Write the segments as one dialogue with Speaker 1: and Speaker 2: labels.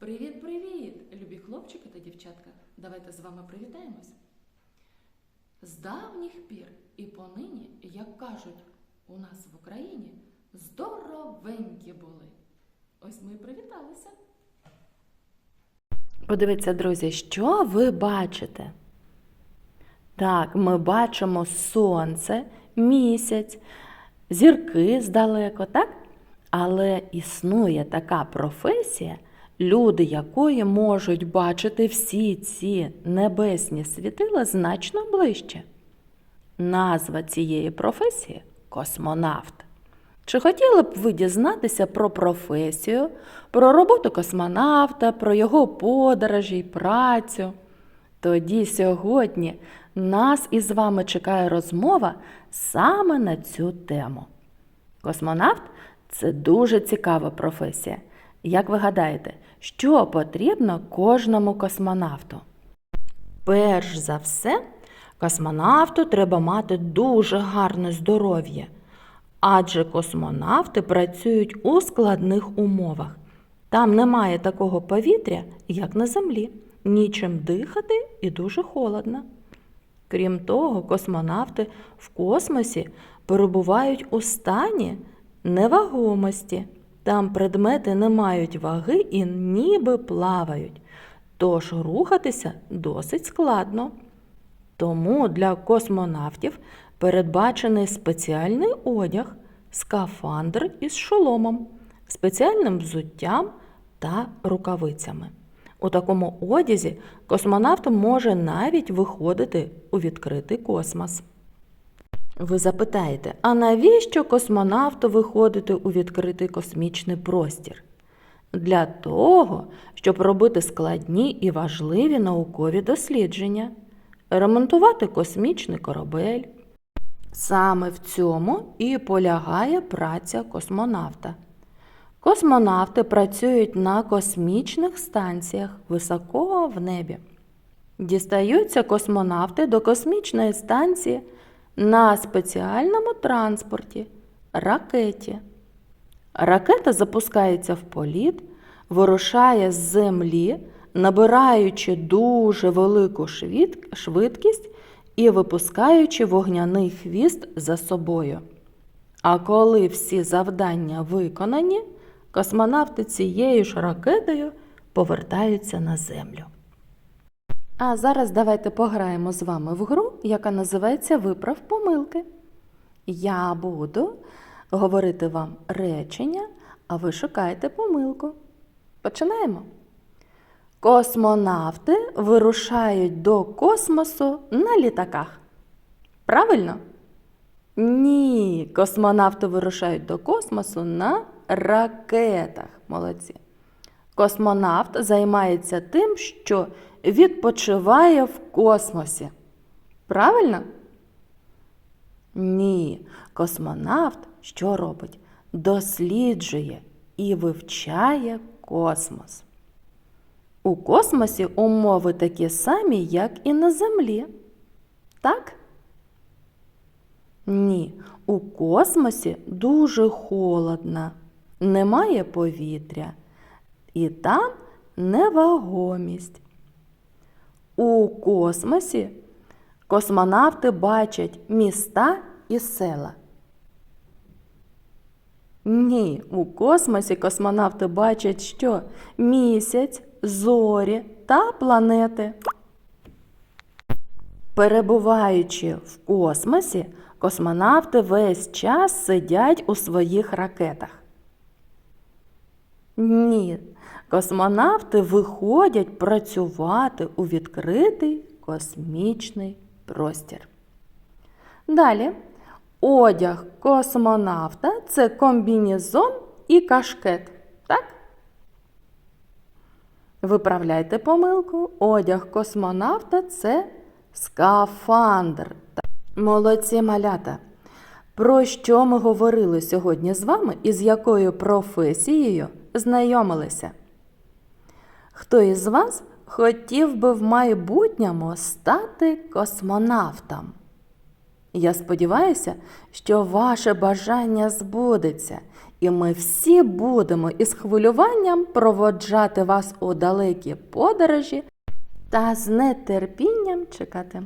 Speaker 1: Привіт-привіт, любі хлопчики та дівчатка. Давайте з вами привітаємось. З давніх пір і понині, як кажуть, у нас в Україні здоровенькі були. Ось ми і привіталися. Подивіться, друзі, що ви бачите? Так, ми бачимо сонце, місяць, зірки здалеко, так? Але існує така професія, люди якої можуть бачити всі ці небесні світила значно ближче. Назва цієї професії космонавт. Чи хотіли б ви дізнатися про професію, про роботу космонавта, про його подорожі й працю? Тоді сьогодні нас із вами чекає розмова саме на цю тему. Космонавт це дуже цікава професія. Як ви гадаєте, що потрібно кожному космонавту? Перш за все, космонавту треба мати дуже гарне здоров'я, адже космонавти працюють у складних умовах. Там немає такого повітря, як на землі, нічим дихати і дуже холодно. Крім того, космонавти в космосі перебувають у стані невагомості. Там предмети не мають ваги і ніби плавають, тож рухатися досить складно. Тому для космонавтів передбачений спеціальний одяг, скафандр із шоломом, спеціальним взуттям та рукавицями. У такому одязі космонавт може навіть виходити у відкритий космос. Ви запитаєте, а навіщо космонавту виходити у відкритий космічний простір? Для того, щоб робити складні і важливі наукові дослідження, ремонтувати космічний корабель. Саме в цьому і полягає праця космонавта. Космонавти працюють на космічних станціях високо в небі. Дістаються космонавти до космічної станції на спеціальному транспорті ракеті. Ракета запускається в політ, вирушає з землі, набираючи дуже велику швидкість і випускаючи вогняний хвіст за собою. А коли всі завдання виконані, космонавти цією ж ракетою повертаються на землю. А зараз давайте пограємо з вами в гру, яка називається Виправ помилки. Я буду говорити вам речення, а ви шукаєте помилку. Починаємо. Космонавти вирушають до космосу на літаках. Правильно? Ні, космонавти вирушають до космосу на ракетах. Молодці. Космонавт займається тим, що відпочиває в космосі. Правильно? Ні, космонавт що робить? Досліджує і вивчає космос. У космосі умови такі самі, як і на Землі. Так? Ні, у космосі дуже холодно, немає повітря, і там невагомість. У космосі космонавти бачать міста і села. Ні, у космосі космонавти бачать що? Місяць, зорі та планети. Перебуваючи в космосі, космонавти весь час сидять у своїх ракетах. Ні, космонавти виходять працювати у відкритий космічний простір. Далі, одяг космонавта це комбінезон і кашкет. Так? Виправляйте помилку. Одяг космонавта це скафандр. Молодці малята. Про що ми говорили сьогодні з вами і з якою професією знайомилися? Хто із вас хотів би в майбутньому стати космонавтом?
Speaker 2: Я сподіваюся, що ваше бажання збудеться, і ми всі будемо із хвилюванням проводжати вас у далекі подорожі та з нетерпінням чекати.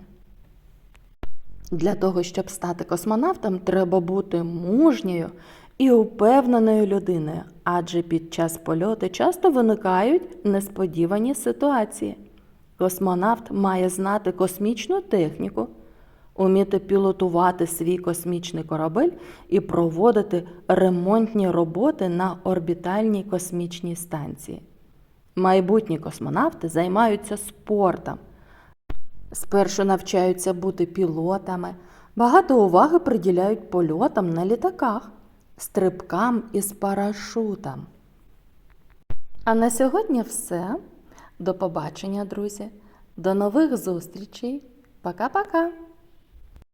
Speaker 2: Для того, щоб стати космонавтом, треба бути мужньою і упевненою людиною, адже під час польоту часто виникають несподівані ситуації. Космонавт має знати космічну техніку, уміти пілотувати свій космічний корабель і проводити ремонтні роботи на орбітальній космічній станції. Майбутні космонавти займаються спортом. Спершу навчаються бути пілотами, багато уваги приділяють польотам на літаках, стрибкам із парашутом. А на сьогодні все. До побачення, друзі. До нових зустрічей. Пока-пока!